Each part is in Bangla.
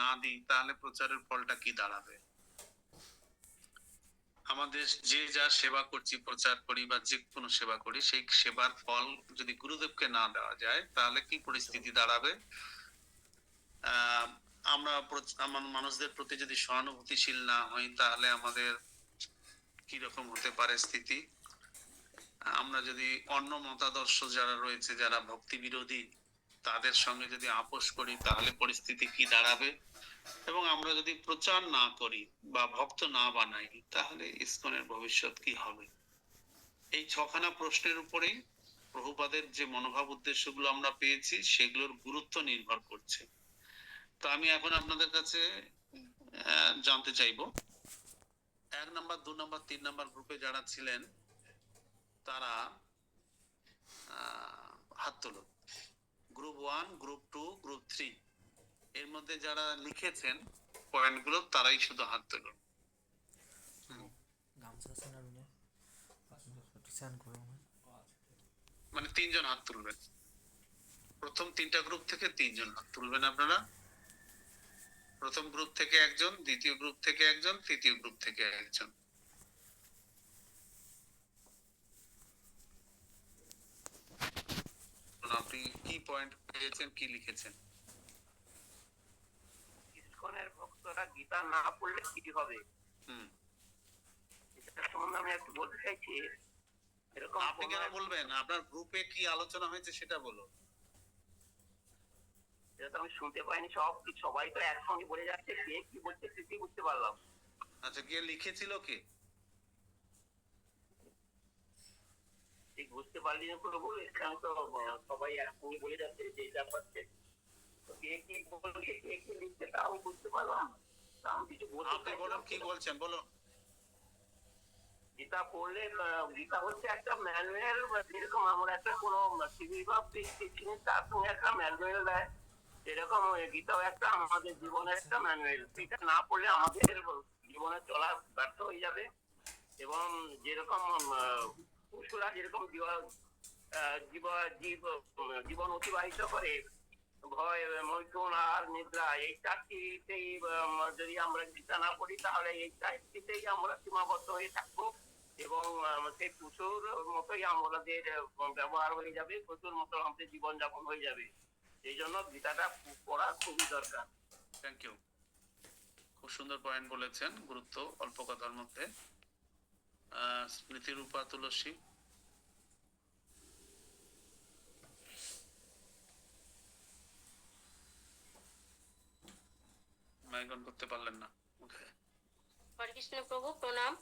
না দিই, তাহলে প্রচারের ফলটা কি দাঁড়াবে? আমাদের যে যা সেবা করছি, প্রচার করি বা যে কোনো সেবা করি, সেই সেবার ফল যদি গুরুদেবকে না দেওয়া যায়, তাহলে কি পরিস্থিতি দাঁড়াবে? আমরা আমার মানুষদের প্রতি যদি সহানুভূতিশীল না হই, তাহলে আমাদের কি রকম হতে পারে স্থিতি? আমরা যদি অন্য মতাদর্শ যারা রয়েছে, যারা ভক্তি বিরোধী তাদের সঙ্গে যদি আপোষ করি, তাহলে পরিস্থিতি কি দাঁড়াবে? এবং আমরা যদি প্রচার না করি বা ভক্ত না বানাই, তাহলে ইসকনের ভবিষ্যৎ কি হবে? এই ছখানা প্রশ্নের উপরেই প্রভুপাদের যে মনোভাব উদ্দেশ্যগুলো আমরা পেয়েছি, সেগুলোর গুরুত্ব নির্ভর করছে। তো আমি এখন আপনাদের কাছে জানতে চাইব। এক নাম্বার, দু নাম্বার, তিন নাম্বার গ্রুপে যারা ছিলেন, তারা হাত তুলুন। Group one group two group three এর মধ্যে যারা লিখেছেন পয়েন্টগুলো তারাই শুধু হাত তুলুন। মানে তিনজন হাত তুলবেন। প্রথম তিনটা গ্রুপ থেকে তিনজন হাত তুলবেন আপনারা। প্রথম গ্রুপ থেকে একজন দ্বিতীয় গ্রুপ থেকে একজন তৃতীয় গ্রুপ থেকে একজন। আপনি কি পয়েন্ট পেয়েছেন কি লিখেছেন? ইসকনের ভক্তরা গীতা না পড়লে কি হবে? হুম। এটা সম্বন্ধে আমি একটু বলতে চাইছি এরকম আপনি কেন বলবেন? আপনার গ্রুপে কি আলোচনা হয়েছে সেটা বলুন। এটা তো আমি শুনতে পাইনি সব সবাই তো একসঙ্গে বলে যাচ্ছে কে কি বলছে কিছুই বুঝতে পারলাম আচ্ছা গিয়ে লিখেছিল কে? ঠিক বুঝতে পারলি না কোনো বলে এখানে তো সবাই একসঙ্গে বলে যাচ্ছে যে যা পাচ্ছে। কে কি বলছে কে কি লিখছে তা আমি বুঝতে পারলাম না। আমি কিছু বলতে বলুন কি বলছেন? বলুন। গীতা পড়লে গীতা হচ্ছে একটা ম্যানুয়াল যেরকম আমরা একটা কোনো টিভি বা জিনিস তার সঙ্গে একটা ম্যানুয়াল দেয়। সেরকম গীতাও একটা আমাদের জীবনের একটা ম্যানুয়াল। সেটা না পড়লে আমাদের জীবনে চলা ব্যর্থ হয়ে যাবে। এবং যেরকম পশুরা যেরকম জীবন অতিবাহিত করে, ভয়, মৈথুন আর নিদ্রা, এই চারটিতেই যদি আমরা গীতা না পড়ি তাহলে এই চারটিতেই আমরা সীমাবদ্ধ হয়ে থাকব এবং সেই পশুর মতোই আমাদের ব্যবহার হয়ে যাবে, পশুর মতো আমাদের জীবনযাপন হয়ে যাবে। এই জন্য গীতাটা পড়া খুবই দরকার। থ্যাংক ইউ খুব সুন্দর পয়েন্ট বলেছেন, গুরুত্ব অল্প কথার মধ্যে। আহ, স্মৃতি তুলসী। মাইকন করতে পারলেন না। ওকে। হরে কৃষ্ণ প্রভু প্রণাম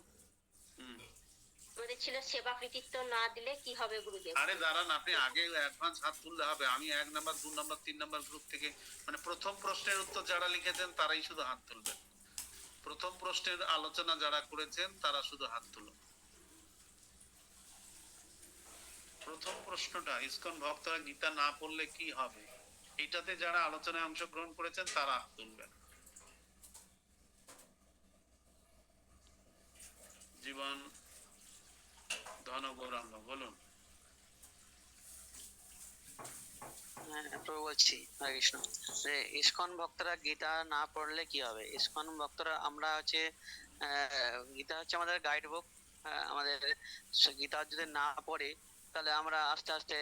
আমাদের ছিল সেবা কৃতিত্ব না দিলে কি হবে গুরুদেব? আরে দাঁড়ান আপনি আগে অ্যাডভান্স হাত তুললে হবে। আমি এক নাম্বার দু নাম্বার তিন নাম্বার গ্রুপ থেকে মানে প্রথম প্রশ্নের উত্তর যারা লিখেছেন তারাই শুধু হাত তুলবেন। প্রথম প্রশ্নের আলোচনা যারা করেছেন তারা শুধু হাত তুলুন। প্রথম প্রশ্নটা ইসকন ভক্তরা গীতা না পড়লে কি হবে? এটাতে যারা আলোচনায় অংশগ্রহণ করেছেন তারা তুলবেন জীবন বলুন। হ্যাঁ, বলছি হরে কৃষ্ণ যে ইসকন ভক্তরা গীতা না পড়লে কি হবে? ইসকন ভক্তরা আমরা হচ্ছে গীতা হচ্ছে আমাদের গাইড বুক আমাদের গীতা যদি না পড়ি তাহলে আমরা আস্তে আস্তে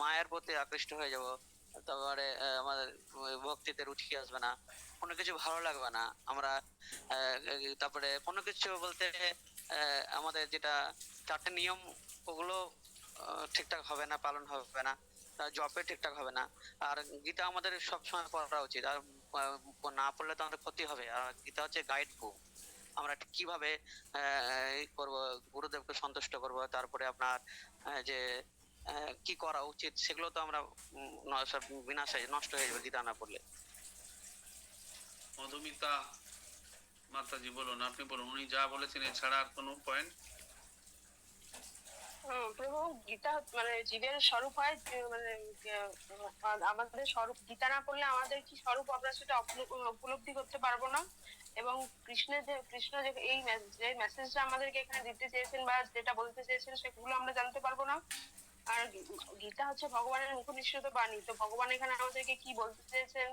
মায়ের প্রতি আকৃষ্ট হয়ে যাব। তারপরে আমাদের ভক্তিতে রুচি আসবে না। কোনো কিছু ভালো লাগবে না। আমরা তারপরে কোনো কিছু বলতে আমাদের যেটা চারটে নিয়ম, ওগুলো ঠিকঠাক হবে না, পালন হবে না। জবে ঠিকঠাক হবে না। আর গীতা আমাদের সবসময় পড়া উচিত। আর না পড়লে তো আমাদের ক্ষতি হবে। আর গীতা হচ্ছে গাইড বুক আমরা কীভাবে করব গুরুদেবকে সন্তুষ্ট করব তারপরে আপনার যে আহ, কি করা উচিত সেগুলো তো আমরা বিনাশে নষ্ট হয়ে যাবে গীতা না পড়লে। মধুমিতা মাতাজি বলুন আপনি বলুন উনি যা বলেছেন এছাড়া আর কোনো পয়েন্ট হুম, প্রভু গীতা মানে জীবের স্বরূপ হয় যে মানে আমাদের স্বরূপ গীতা না পড়লে আমাদের কি স্বরূপ? আমরা সেটা উপলব্ধি করতে পারব না। এবং কৃষ্ণের যে, কৃষ্ণ যে এই যে মেসেজটা আমাদেরকে এখানে দিতে চেয়েছেন বা যেটা বলতে চেয়েছেন সেগুলো আমরা জানতে পারব না। আর গীতা হচ্ছে ভগবানের মুখ নিঃসৃত বাণী, তো ভগবান এখানে আমাদেরকে কি বলতে চেয়েছেন?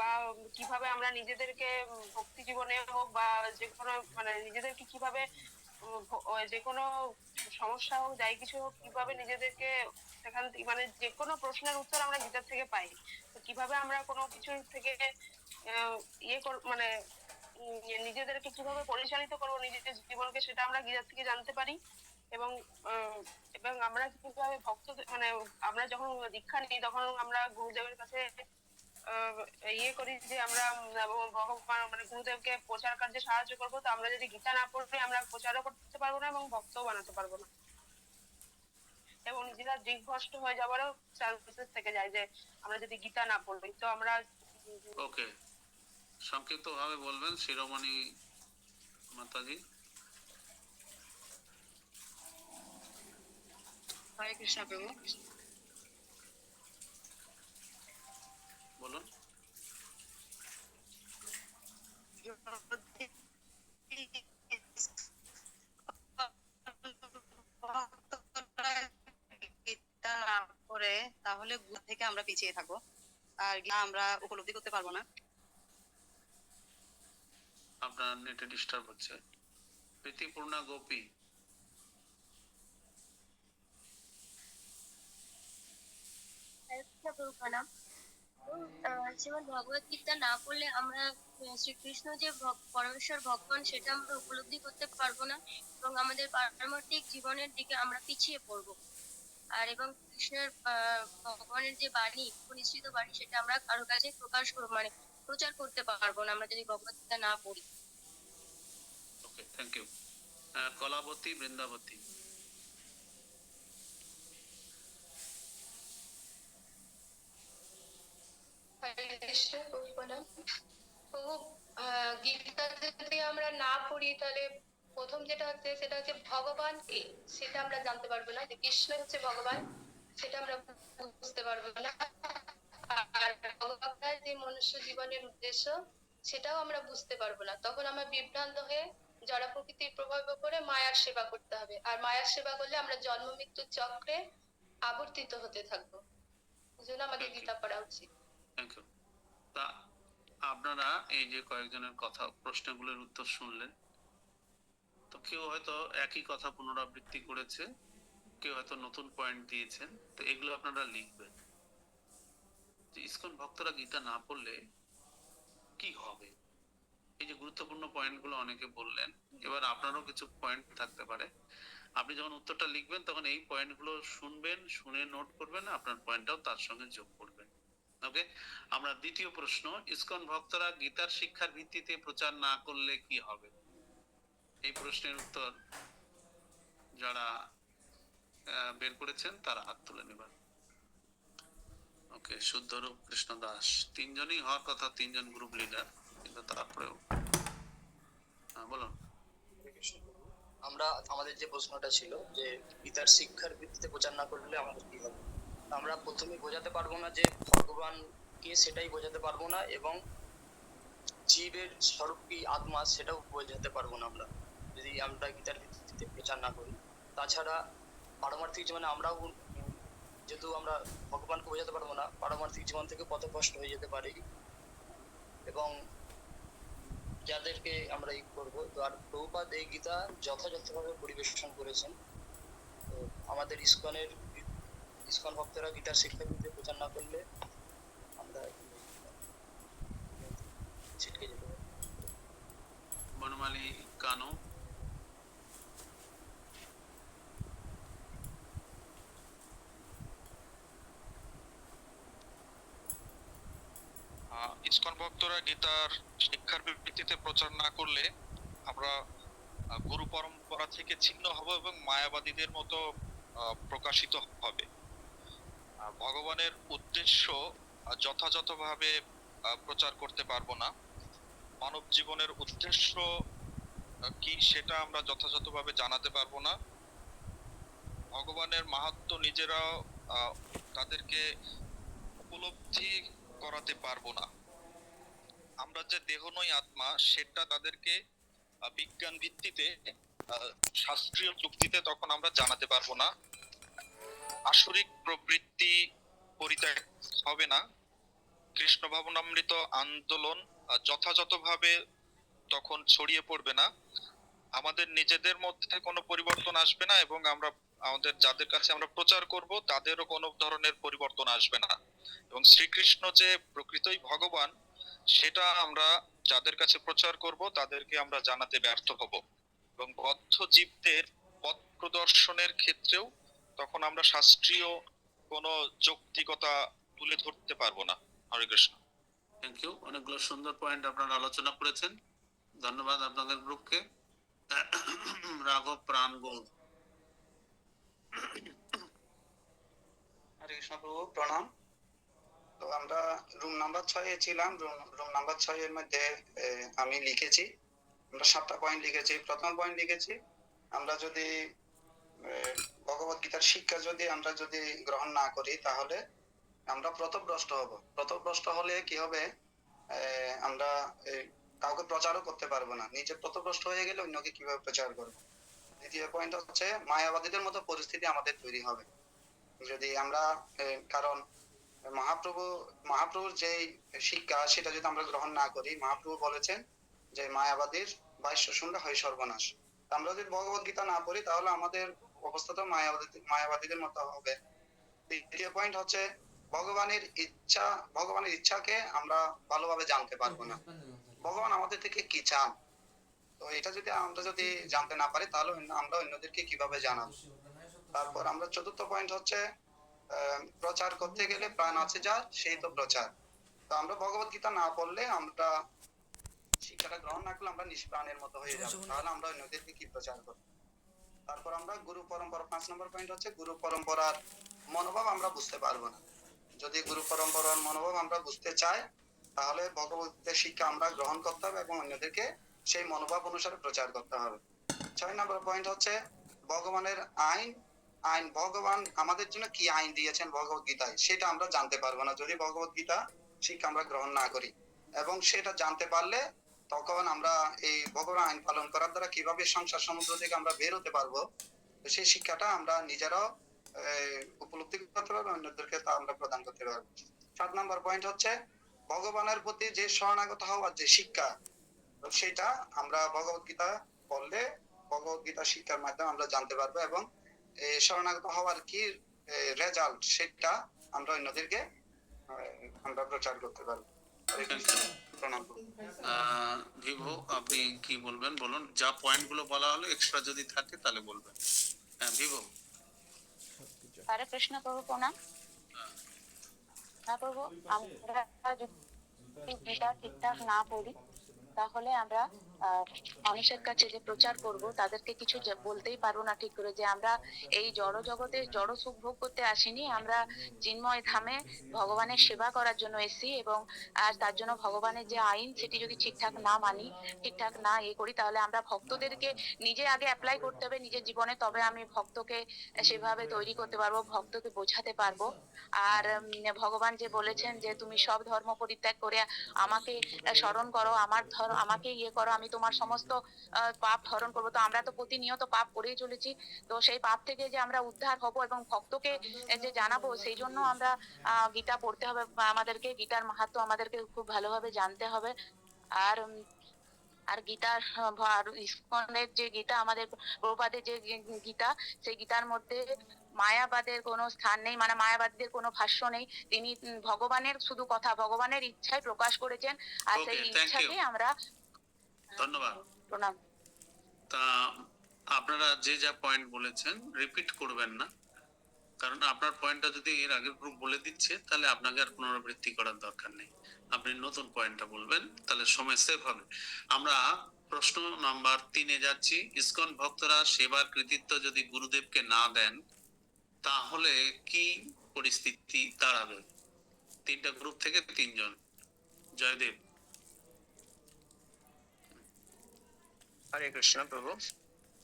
বা কীভাবে আমরা নিজেদেরকে, ভক্তি জীবনে হোক বা যে কোনো মানে নিজেদেরকে কীভাবে যে কোনো সমস্যা হোক, যাই কিছু হোক, কীভাবে নিজেদেরকে সেখান থেকে মানে যে কোনো প্রশ্নের উত্তর আমরা গীতার থেকে পাই। তো কীভাবে আমরা কোনো কিছুর থেকে ইয়ে মানে নিজেদেরকে কীভাবে পরিচালিত করব, নিজেদের জীবনকে সেটা আমরা গীতার থেকে জানতে পারি। এবং এবং আমরা কীভাবে ভক্ত মানে আমরা যখন দীক্ষা নিই, তখন আমরা গুরুদেবের কাছে ইয়ে করি যে আমরা ভগবান মানে গুরুদেবকে প্রচার কার্যে সাহায্য করব। তো আমরা যদি গীতা না পড়লে আমরা প্রচারও করতে পারব না এবং ভক্তও বানাতে পারব না। এবং নিজেরা দিগ্ভ্রষ্ট হয়ে যাওয়ারও চান্সেস থেকে যায় যে আমরা যদি গীতা না পড়ি, তো আমরা ওকে সংক্ষিপ্ত ভাবে বলবেন শিরোমণি মাতাজি। হরে কৃষ্ণ প্রভু। বলুন। করে তাহলে থেকে আমরা পিছিয়ে থাকব। আর আমরা উপলব্ধি করতে পারব না। আপনার নেটে ডিস্টার্ব হচ্ছে। প্রীতিপূর্ণা গোপী। আহ, ভগবত গীতা না পড়লে আমরা শ্রীকৃষ্ণ যে পরমেশ্বর ভগবান সেটা আমরা উপলব্ধি করতে পারব না এবং আমাদের পারমার্থিক জীবনের দিকে আমরা পিছিয়ে পড়ব। আর এবং কৃষ্ণের ভগবানের যে বাণী পরিচিত বাণী সেটা আমরা কারোর কাছে প্রকাশ করব মানে প্রচার করতে পারব না আমরা যদি ভগবত গীতা না পড়ি। ওকে থ্যাংক ইউ কলাবতী বৃন্দাবতী আমরা না পড়ি, তাহলে প্রথম যেটা হচ্ছে সেটা হচ্ছে ভগবান কে? সেটা আমরা জানতে পারব না, যে কৃষ্ণ হচ্ছে ভগবান, সেটা আমরা বুঝতে পারব না। আর যে মনুষ্য জীবনের উদ্দেশ্য, সেটাও আমরা বুঝতে পারব না। তখন আমরা বিভ্রান্ত হয়ে জড় প্রকৃতির প্রভাবে পড়ে মায়ার সেবা করতে হবে। আর মায়ার সেবা করলে আমরা জন্ম মৃত্যুর চক্রে আবর্তিত হতে থাকব। জন্য আমাদের গীতা পড়া উচিত। থ্যাংক ইউ তা আপনারা এই যে কয়েকজনের কথা প্রশ্নগুলোর উত্তর শুনলেন। তো কেউ হয়তো একই কথা পুনরাবৃত্তি করেছে কেউ হয়তো নতুন পয়েন্ট দিয়েছেন। তো এগুলো আপনারা লিখবেন। যে ইসকন ভক্তরা গীতা না পড়লে এই যে গুরুত্বপূর্ণ পয়েন্টগুলো অনেকে বললেন, এবার আপনারও কিছু পয়েন্ট থাকতে পারে। আপনি যখন উত্তরটা লিখবেন, তখন এই পয়েন্টগুলো শুনবেন, শুনে নোট করবেন, আপনার পয়েন্টটাও তার সঙ্গে যোগ করবেন। ওকে আমরা দ্বিতীয় প্রশ্ন, ইসকন ভক্তরা গীতার শিক্ষার ভিত্তিতে প্রচার না করলে কি হবে? এই প্রশ্নের উত্তর যারা বের করেছেন, তারা হাত তুলে নেবেন। ওকে শুদ্ধরূপ কৃষ্ণ দাস তিনজনই হওয়ার কথা, তিনজন গ্রুপ লিডার কিন্তু তারপরেও। হ্যাঁ বলুন। আমরা আমাদের যে প্রশ্নটা ছিল যে গীতার শিক্ষার ভিত্তিতে প্রচার না করলে আমাদের কি হবে? আমরা প্রথমে বোঝাতে পারব না যে ভগবান কে সেটাই বোঝাতে পারব না এবং জীবের স্বরূপ কি আত্মা সেটাও বোঝাতে পারব না আমরা, যদি আমরা গীতার ভিত্তিতে প্রচার না করি। তাছাড়া পারমার্থিক জীবনে আমরাও যেহেতু আমরা ভগবানকে বোঝাতে পারব না, পারমার্থিক জীবন থেকে পথভ্রষ্ট হয়ে যেতে পারি এবং যাদেরকে আমরা ই করব। তো আর প্রভুপাদ এই গীতা যথাযথভাবে পরিবেশন করেছেন। তো আমাদের ইস্কনের ইস্কন ভক্তরা গীতার শিক্ষা দিতে প্রচার না করলে আমরা ছিটকে যেতে পারি। বনমালী কানু আহ, ইসকন ভক্তরা গীতার শিক্ষার ভিত্তিতে প্রচার না করলে আমরা গুরু পরম্পরা থেকে ছিন্ন হব এবং মায়াবাদীদের মতো প্রকাশিত হবে। ভগবানের উদ্দেশ্য যথাযথভাবে প্রচার করতে পারব না। মানব জীবনের উদ্দেশ্য কি সেটা আমরা যথাযথভাবে জানাতে পারব না। ভগবানের মাহাত্ম নিজেরাও তাদেরকে উপলব্ধি করাতে পারব না। আমরা যে দেহ নই আত্মা, সেটা তাদেরকে বিজ্ঞান ভিত্তিতে শাস্ত্রীয় যুক্তিতে তখন আমরা জানাতে পারব না। আসরিক প্রবৃত্তি পরিত্যাগ হবে না। কৃষ্ণ ভাবনামৃত আন্দোলন যথাযথভাবে তখন ছড়িয়ে পড়বে না। আমাদের নিজেদের মধ্যে কোনো পরিবর্তন আসবে না এবং আমরা, আমাদের যাদের কাছে আমরা প্রচার করব, তাদেরও কোনো ধরনের পরিবর্তন আসবে না। এবং শ্রীকৃষ্ণ যে প্রকৃতই ভগবান সেটা আমরা যাদের কাছে প্রচার করব তাদেরকে আমরা জানাতে ব্যর্থ হব। এবং বদ্ধ জীবদের পথ প্রদর্শনের ক্ষেত্রেও তখন আমরা শাস্ত্রীয় কোনো যৌক্তিকতা তুলে ধরতে পারব না। হরে কৃষ্ণ। থ্যাংক ইউ অনেকগুলো সুন্দর পয়েন্ট আপনারা আলোচনা করেছেন। ধন্যবাদ আপনাদের গ্রুপকে। রাঘব প্রাণ গোল। হরে কৃষ্ণ প্রভু প্রণাম। তো আমরা রুম নাম্বার ছয়ে ছিলাম রুম রুম নাম্বার ছয়ের মধ্যে আমি লিখেছি। আমরা সাতটা পয়েন্ট লিখেছি, প্রথম পয়েন্ট লিখেছি। আমরা যদি ভগবত গীতার শিক্ষা যদি আমরা যদি গ্রহণ না করি, তাহলে আমরা প্রতভ্রষ্ট হব। প্রতভ্রষ্ট হলে কি হবে? আমরা কাউকে প্রচারও করতে পারব না। নিজে প্রতভ্রষ্ট হয়ে গেলে অন্যকে কীভাবে প্রচার করব? দ্বিতীয় পয়েন্ট হচ্ছে, মায়াবাদীদের মতো পরিস্থিতি আমাদের তৈরি হবে। যদি আমরা কারণ মহাপ্রভু, মহাপ্রভুর যে শিক্ষা সেটা যদি আমরা গ্রহণ না করি, মহাপ্রভু বলেছেন যে মায়াবাদীর বাইশ শুনলে হয় সর্বনাশ। আমরা যদি ভগবত গীতা না পড়ি, তাহলে আমাদের অবস্থা তো মায়াবাদী, মায়াবাদীদের মতো হবে। তৃতীয় পয়েন্ট হচ্ছে ভগবানের ইচ্ছা, ভগবানের ইচ্ছাকে আমরা ভালোভাবে জানতে পারব না। ভগবান আমাদের থেকে কি চান? তো এটা যদি আমরা যদি জানতে না পারি, তাহলে আমরা অন্যদেরকে কীভাবে জানাব? তারপর আমরা চতুর্থ পয়েন্ট হচ্ছে প্রচার করতে গেলে প্রাণ আছে যা সেই তো প্রচার। তো আমরা ভগবত গীতা না পড়লে আমরা শিক্ষাটা গ্রহণ না করলে আমরা নিষ্প্রাণের মতো হয়ে যাব। তাহলে আমরা অন্যদেরকে কি প্রচার করব? তারপর আমরা গুরু পরম্পরা পাঁচ নম্বর পয়েন্ট হচ্ছে গুরু পরম্পরার মনোভাব আমরা বুঝতে পারব না। যদি গুরু পরম্পরার মনোভাব আমরা বুঝতে চাই তাহলে ভগবতের শিক্ষা আমরা গ্রহণ করতে হবে এবং অন্যদেরকে সেই মনোভাব অনুসারে প্রচার করতে হবে। ছয় নম্বর পয়েন্ট হচ্ছে ভগবানের আইন আইন ভগবান আমাদের জন্য কি আইন দিয়েছেন ভগবত গীতায়? সেটা আমরা জানতে পারব না। যদি ভগবত গীতা শিক্ষা আমরা গ্রহণ না করি এবং সেটা জানতে পারলে তখন আমরা এই ভগবান আইন পালন করার দ্বারা কীভাবে সংসার সমুদ্র থেকে আমরা বের হতে পারব, সেই শিক্ষাটা আমরা নিজেরাও উপলব্ধি করতে পারব, অন্যদেরকে তা আমরা প্রদান করতে পারব। সাত নম্বর পয়েন্ট হচ্ছে, ভগবানের প্রতি যে শরণাগত হওয়ার যে শিক্ষা, সেটা আমরা ভগবত গীতা পড়লে ভগবত গীতা শিক্ষার মাধ্যমে আমরা জানতে পারব এবং শরণাগত হওয়ার কি রেজাল্ট সেটা আমরা অন্যদেরকে আমরা প্রচার করতে পারব। ভিভো আপনি কি বলবেন? বলুন যা পয়েন্টগুলো বলা হলো এক্সট্রা যদি থাকে তাহলে বলবেন। হ্যাঁ ভিভো। হরে কৃষ্ণ প্রভু প্রণাম। হ্যাঁ প্রভু আমরা যদি গীতা ঠিকঠাক না পড়ি তাহলে আমরা মানুষের কাছে যে প্রচার করব, তাদেরকে কিছু বলতেই পারব না ঠিক করে যে আমরা এই জড় জগতে জড় সুখ ভোগ করতে আসিনি, আমরা চিন্ময় ধামে ভগবানের সেবা করার জন্য এসেছি এবং আর তার জন্য ভগবানের যে আইন, সেটি যদি ঠিকঠাক না মানি, ঠিকঠাক না এ করি, তাহলে আমরা ভক্তদেরকে নিজে আগে অ্যাপ্লাই করতে হবে, নিজের জীবনে তবে আমি ভক্তকে সেভাবে তৈরি করতে পারব, ভক্তকে বোঝাতে পারব। আর ভগবান যে বলেছেন যে তুমি সব ধর্ম পরিত্যাগ করে আমাকে স্মরণ করো, আমার ধর্ম আমাকে ইয়ে করো, আমি তোমার সমস্ত পাপ হরণ করব। তো আমরা তো প্রতিনিয়ত পাপ করেই চলেছি। তো সেই পাপ থেকে যে আমরা উদ্ধার হব এবং ভক্তকে যে জানাব সেই জন্য আমরা গীতা পড়তে হবে। আমাদেরকে গীতার মাহাত্ম আমাদেরকে খুব ভালোভাবে জানতে হবে। আর আর গীতার আর ইসকনের যে গীতা আমাদের প্রভুপাদের যে গীতা সেই গীতার মধ্যে মায়াবাদের কোনো স্থান নেই মানে মায়াবাদীদের কোনো ভাষ্য নেই। তিনি ভগবানের শুধু কথা ভগবানের ইচ্ছায় প্রকাশ করেছেন। আর সেই ইচ্ছাকে আমরা ধন্যবাদ। প্রণাম। তা আপনারা যে যা পয়েন্ট বলেছেন রিপিট করবেন না। কারণ আপনার পয়েন্টটা যদি এর আগের গ্রুপ বলে দিচ্ছে তাহলে আপনাকে আর পুনরাবৃত্তি করার দরকার নেই। আপনি নতুন পয়েন্টটা বলবেন তাহলে সময় সেভ হবে। আমরা প্রশ্ন নাম্বার তিনে যাচ্ছি। ইসকন ভক্তরা সেবার কৃতিত্ব যদি গুরুদেবকে না দেন তাহলে কি পরিস্থিতি দাঁড়াবে? তিনটা গ্রুপ থেকে তিনজন। জয়দেব। হরে কৃষ্ণ প্রভু।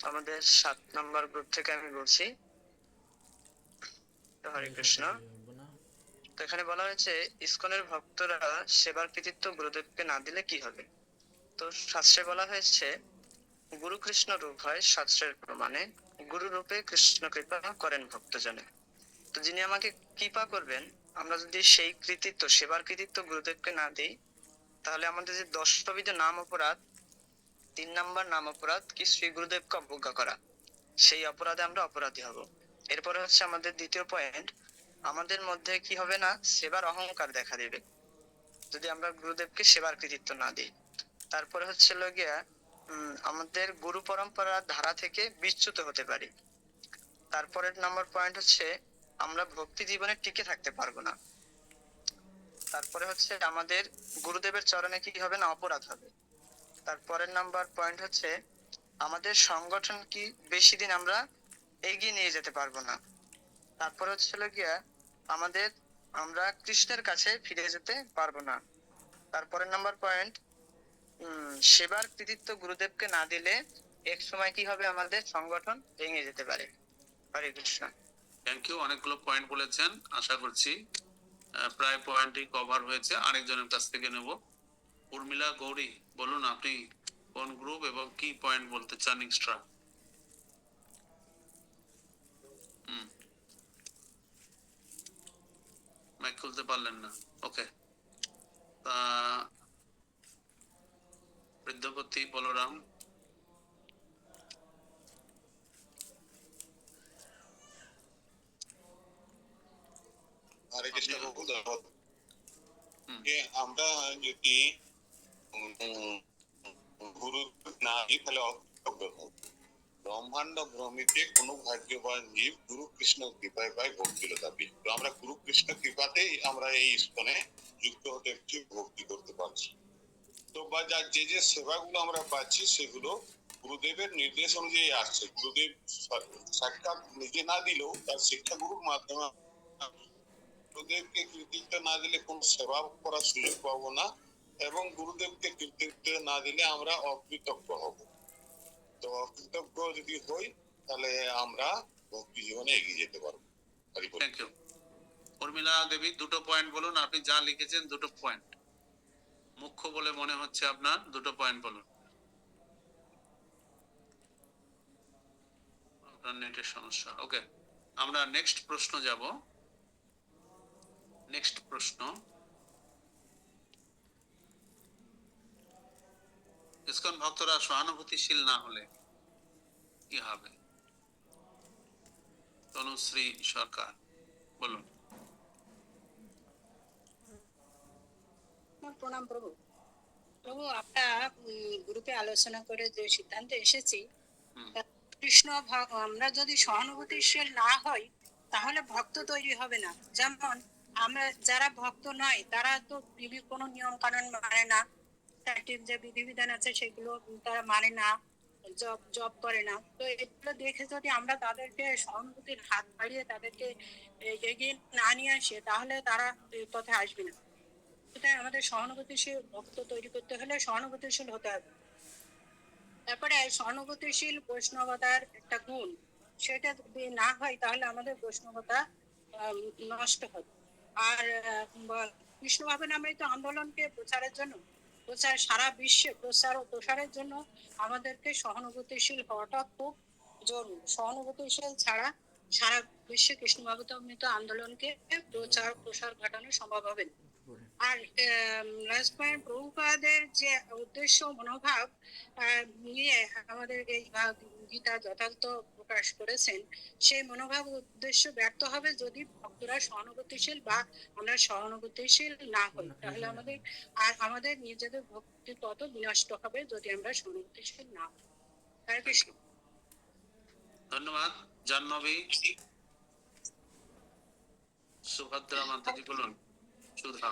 আমাদের সাত নম্বর গ্রুপ থেকে আমি বলছি। হরে কৃষ্ণ। তো এখানে বলা হয়েছে, ইসকনের ভক্তরা সেবার কৃতিত্ব গুরুদেবকে না দিলে কি হবে? তো শাস্ত্রে বলা হয়েছে, গুরু কৃষ্ণ রূপ হয় শাস্ত্রের প্রমাণে, গুরু রূপে কৃষ্ণ কৃপা করেন ভক্তজনে। তো যিনি আমাকে কৃপা করবেন, আমরা যদি সেই কৃতিত্ব, সেবার কৃতিত্ব গুরুদেবকে না দিই, তাহলে আমাদের যে দশবিধ নাম অপরাধ তিন নাম্বার নাম অপরাধ কি শ্রী গুরুদেবকে অবজ্ঞা করা? সেই অপরাধে আমরা অপরাধী হব। এরপরে হচ্ছে আমাদের দ্বিতীয় পয়েন্ট আমাদের মধ্যে কি হবে না? সেবার অহংকার দেখা দেবে। যদি আমরা গুরুদেবকে সেবার কৃতিত্ব না দিই। তারপরে হচ্ছে হলো গিয়া উম, আমাদের গুরু পরম্পরার ধারা থেকে বিচ্যুত হতে পারি। তারপরের নম্বর পয়েন্ট হচ্ছে আমরা ভক্তি জীবনে টিকে থাকতে পারব না। তারপরে হচ্ছে আমাদের গুরুদেবের চরণে কি হবে না? অপরাধ হবে। তারপরের নাম্বার পয়েন্ট হচ্ছে, আমাদের সংগঠন কি বেশি দিন আমরা এগিয়ে নিয়ে যেতে পারব না? তারপর হচ্ছে গিয়া, আমাদের আমরা কৃষ্ণের কাছে ফিরে যেতে পারব না। তারপরের নাম্বার পয়েন্ট সেবার কৃতিত্ব গুরুদেবকে না দিলে এক সময় কি হবে আমাদের সংগঠন ভেঙে যেতে পারে। হরে কৃষ্ণ। থ্যাংক ইউ অনেকগুলো পয়েন্ট বলেছেন, আশা করছি প্রায় পয়েন্টই কভার হয়েছে, আরেকজনের কাছ থেকে নেব। উর্মিলা গৌরী বলুন আপনি কোন গ্রুপ এবং কি পয়েন্ট বলতে চান এক্সট্রা মাইক খুলতে পারলেন না ওকে তা বৃদ্ধপতি বলরাম হরে কৃষ্ণ প্রভু ধন্যবাদ। হুম। যে আমরা যদি উম, ব্রহ্মাণ্ড ভ্রমিতে ভাগ্যবান জীব গুরু কৃষ্ণ কৃপায় পায়। তো আমরা গুরু কৃষ্ণ কৃপাতেই আমরা এই স্থানে যুক্ত হতে ভক্তি করতে পারছি তো বা যা যে যে সেবাগুলো আমরা পাচ্ছি, সেগুলো গুরুদেবের নির্দেশ অনুযায়ী আসছে গুরুদেব সাক্ষাৎ নিজে না দিলেও তার শিক্ষাগুরুর মাধ্যমে গুরুদেবকে কৃতিত্ব না দিলে কোন সেবা করার সুযোগ পাবো না এবং গুরুদেবকে কৃতিত্ব না দিলে আমরা অকৃতজ্ঞ হব। তো অকৃতজ্ঞ যদি হই, তাহলে আমরা ভক্তি জীবনে এগিয়ে যেতে পারব। উর্মিলা দেবী, দুটো পয়েন্ট বলুন। আপনি যা লিখেছেন, দুটো পয়েন্ট মুখ্য বলে মনে হচ্ছে আপনার, দুটো পয়েন্ট বলুন। নেটের সমস্যা। ওকে আমরা নেক্সট প্রশ্ন যাব। নেক্সট প্রশ্ন। ইসকন ভক্তরা সহানুভূতিশীল না হলে কি হবে? তনুশ্রী সরকার বলুন। প্রণাম প্রভু। প্রভু আমরা গ্রুপে আলোচনা করে যে সিদ্ধান্তে এসেছি কৃষ্ণ আমরা যদি সহানুভূতিশীল না হই তাহলে ভক্ত তৈরি হবে না। যেমন আমরা যারা ভক্ত নয় তারা তো কোনো নিয়ম কানুন মানে না। চারটির যে বিধিবিধান আছে সেগুলো তারা মানে না জব জব করে না। তো এগুলো দেখে যদি আমরা তাদেরকে সহানুভূতির হাত বাড়িয়ে তাদেরকে এগিয়ে না নিয়ে আসি তাহলে তারা পথে আসবে না। সুতরাং আমাদের সহানুভূতিশীল ভক্ত তৈরি করতে হলে সহানুভূতিশীল হতে হবে। তারপরে সহানুভূতিশীল বৈষ্ণবতার একটা গুণ সেটা যদি না হয় তাহলে আমাদের বৈষ্ণবতা নষ্ট হবে। আর আহ, বা- কৃষ্ণ ভাবনামৃত আন্দোলনকে প্রচারের জন্য প্রচার, সারা বিশ্বে প্রচার ও প্রসারের জন্য আমাদেরকে সহানুভূতিশীল হওয়াটা খুব জরুরি। সহানুভূতিশীল ছাড়া সারা বিশ্বে কৃষ্ণ ভাবনামৃত আন্দোলনকে প্রচার, প্রসার ঘটানো সম্ভব হবে না। আর পয়েন্ট প্রভুপাদের যে উদ্দেশ্য, মনোভাব নিয়ে আমাদের এই গীতা যথার্থ প্রকাশ করেছেন সেই মনোভাব উদ্দেশ্য ব্যর্থ হবে যদি ভক্তরা সহানুভূতিশীল বা আমরা সহানুভূতিশীল না হই। তাহলে আমাদের আর আমাদের নিজেদের ভক্তি তত বিনষ্ট হবে যদি আমরা সহানুভূতিশীল না হই। হরে কৃষ্ণ। ধন্যবাদ জাহ্নবী। সুভদ্রা মাতাজি বলুন সুধা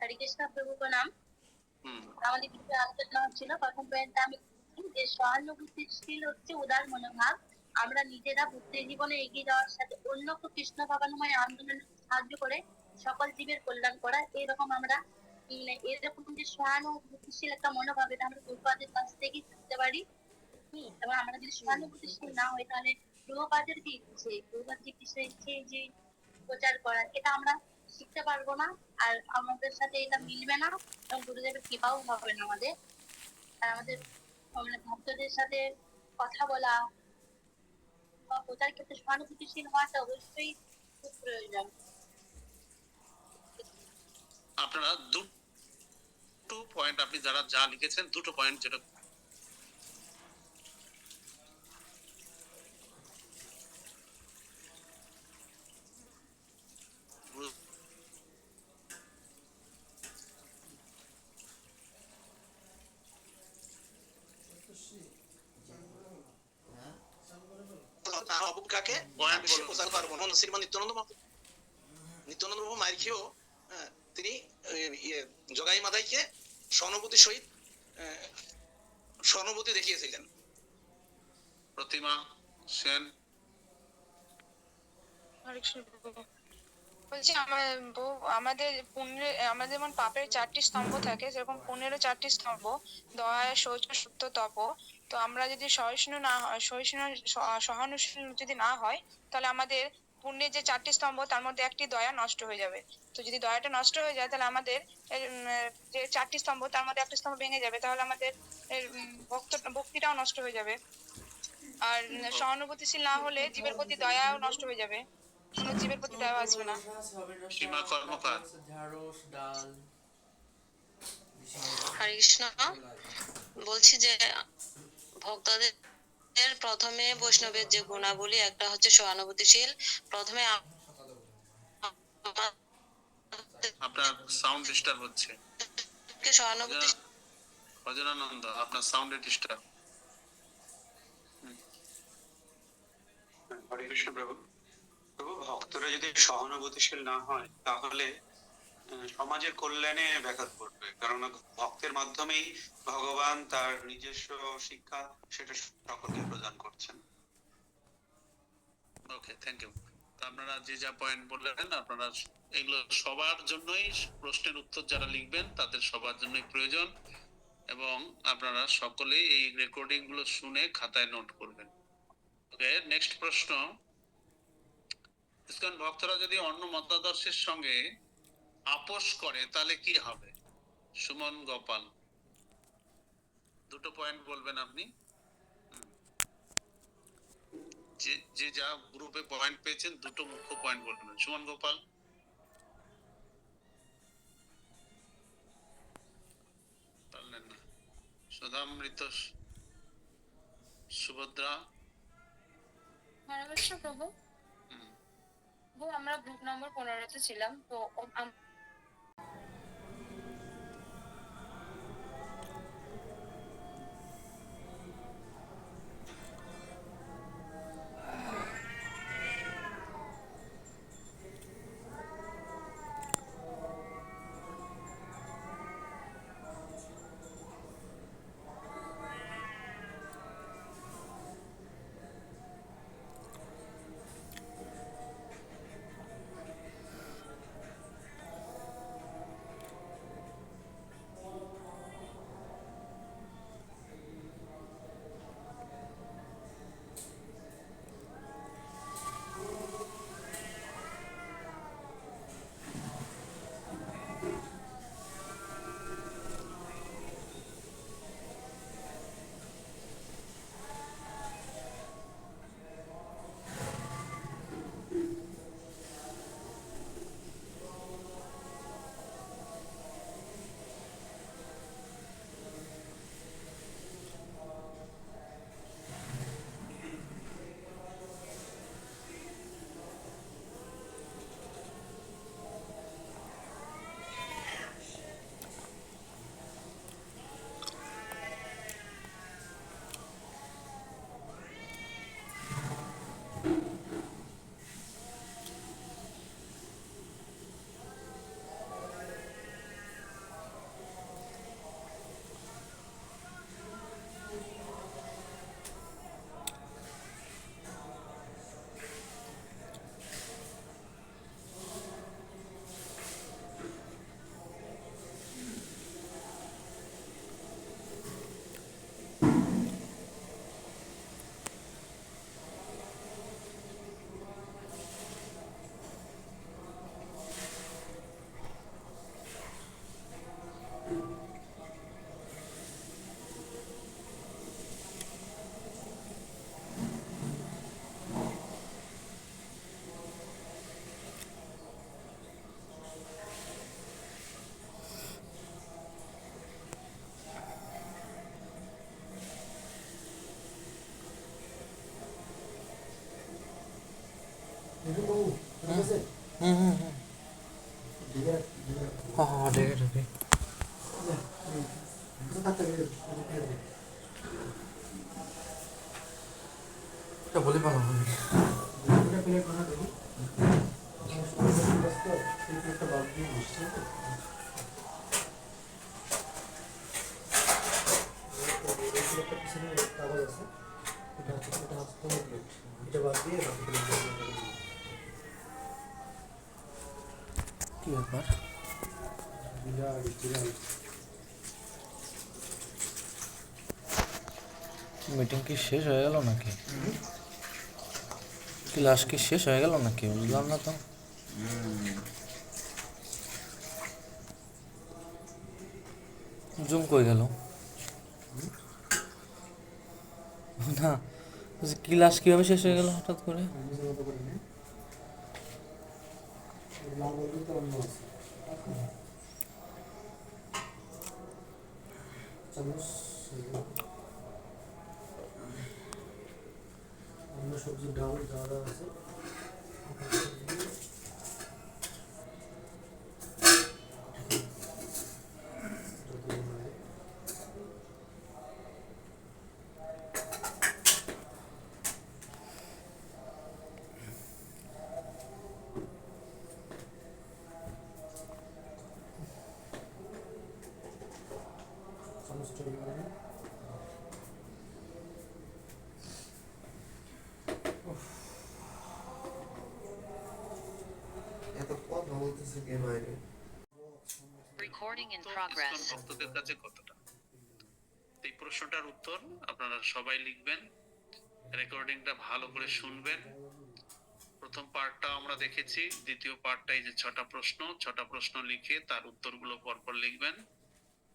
হরে কৃষ্ণ প্রভু প্রণাম। হুম। আমাদের কিছু আলোচনা হচ্ছিল প্রথম পয়েন্টটা আমি যে সহানুভূতিশীল হচ্ছে উদার মনোভাব। আমরা নিজেরা বুদ্ধি জীবনে এগিয়ে যাওয়ার সাথে অন্যকে কৃষ্ণ ভাবানুময় আন্দোলনে সাহায্য করে সকল জীবের কল্যাণ করা, এরকম আমরা এরকম যে সহানুভূতিশীল একটা মনোভাব, এটা আমরা প্রভুপাদের কাছ থেকে শিখতে পারি। এবং আমরা যদি সহানুভূতিশীল না হই, তাহলে প্রভুপাদের যে ইচ্ছে? প্রভুপাদ যে কৃষ্ণ ইচ্ছে যে প্রচার করা এটা আমরা শিখতে পারব না। আর আমাদের সাথে এটা মিলবে না, এবং গুরুদেবের কৃপাও হবে না আমাদের। আর আমাদের মানে ভক্তদের সাথে কথা বলা বা প্রচার ক্ষেত্রে সহানুভূতিশীল হওয়াটা অবশ্যই খুব প্রয়োজন। আপনারা দুটো পয়েন্ট আপনি যারা যা লিখেছেন, দুটো পয়েন্ট যেটা নিত্যানন্দ বাবু। নিত্যানন্দ বাবু মায়ের খেয়েও হ্যাঁ, তিনি ইয়ে জগাই মাদাইকে সহানুভূতির সহিত সহানুভূতি দেখিয়েছিলেন। প্রতিমা সেন। বলছি আমার বউ আমাদের পুণ্যের আমাদের যেমন পাপের চারটি স্তম্ভ থাকে সেরকম পুণ্যেরও চারটি স্তম্ভ দয়া শৌচ সত্য তপ। তো আমরা যদি সহিষ্ণু না হয় সহিষ্ণু স- সহানুশীল যদি না হয় তাহলে আমাদের পুণ্যের যে চারটি স্তম্ভ তার মধ্যে একটি দয়া নষ্ট হয়ে যাবে। তো যদি দয়াটা নষ্ট হয়ে যায় তাহলে আমাদের এর, যে চারটি স্তম্ভ তার মধ্যে একটা স্তম্ভ ভেঙে যাবে। তাহলে আমাদের এর, ভক্ত ভক্তিটাও নষ্ট হয়ে যাবে। আর সহানুভূতিশীল না হলে জীবের প্রতি দয়াও নষ্ট হয়ে যাবে। কোনো জীবের প্রতি দয়া আসবে না। সীমা কর্মকার। হরে কৃষ্ণ। বলছি যে ভক্তদের প্রথমে বৈষ্ণবের যে গুণাবলী একটা হচ্ছে সহানুভূতিশীল। প্রথমে আপনার সাউন্ড ডিস্টার্ব হচ্ছে। আমাদেরকে সহানুভূতি আপনার সাউন্ডে ডিস্টার্ব হরে কৃষ্ণ প্রভু। প্রভু ভক্তরা যদি সহানুভূতিশীল না হয় তাহলে সমাজের কল্যাণে ব্যাঘাত পড়বে কারণ ভক্তের মাধ্যমেই ভগবান তার নিজস্ব শিক্ষা সেটা সকলকে প্রদান করছেন। ওকে থ্যাংক ইউ আপনারা যে যা পয়েন্ট বললেন, আপনারা এগুলো সবার জন্যই প্রশ্নের উত্তর যারা লিখবেন, তাদের সবার জন্যই প্রয়োজন। এবং আপনারা সকলেই এই রেকর্ডিংগুলো শুনে খাতায় নোট করবেন। ওকে নেক্সট প্রশ্ন। ইসকন, ভক্তরা যদি অন্য মতাদর্শের সঙ্গে আপোষ করে তাহলে কি হবে? সুমন গোপাল। দুটো পয়েন্ট বলবেন আপনি? যে যে যা গ্রুপে পয়েন্ট পেয়েছেন দুটো মুখ্য পয়েন্ট বলবেন। সুমন গোপাল। পারলেন না। সুধামৃত সুভদ্রা। প্রভু। আমরা গ্রুপ নম্বর পনেরোতে ছিলাম তো শেষ হয়ে গেল নাকি? ক্লাস কি শেষ হয়ে গেল নাকি? বুঝলাম না তো। জুম কই গেল? না ক্লাস কীভাবে শেষ হয়ে গেল হঠাৎ করে? অন্য সবজির ডাল যা যা আছে সমস্ত এত কথা বলতেছে কে বাইরে ইসকন ভক্তদের কাছে কতটা? এই প্রশ্নটার উত্তর আপনারা সবাই লিখবেন রেকর্ডিংটা ভালো করে শুনবেন। প্রথম পার্টটা আমরা দেখেছি, দ্বিতীয় যে ছটা প্রশ্ন ছটা প্রশ্ন লিখে তার উত্তরগুলো পরপর লিখবেন।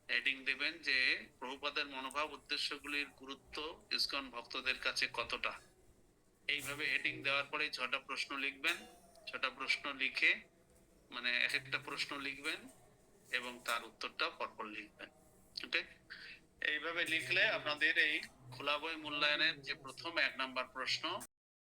হেডিং দেবেন যে, প্রভুপাদের মনোভাব, উদ্দেশ্যগুলির গুরুত্ব ইসকন ভক্তদের কাছে কতটা? এইভাবে হেডিং দেওয়ার পরে ছটা প্রশ্ন লিখবেন। ছটা প্রশ্ন লিখে মানে এক একটা প্রশ্ন লিখবেন। এবং তার উত্তরটা পরপর লিখবেন। ওকে এইভাবে লিখলে আপনাদের এই খোলা বই মূল্যায়নের যে প্রথম এক নাম্বার প্রশ্ন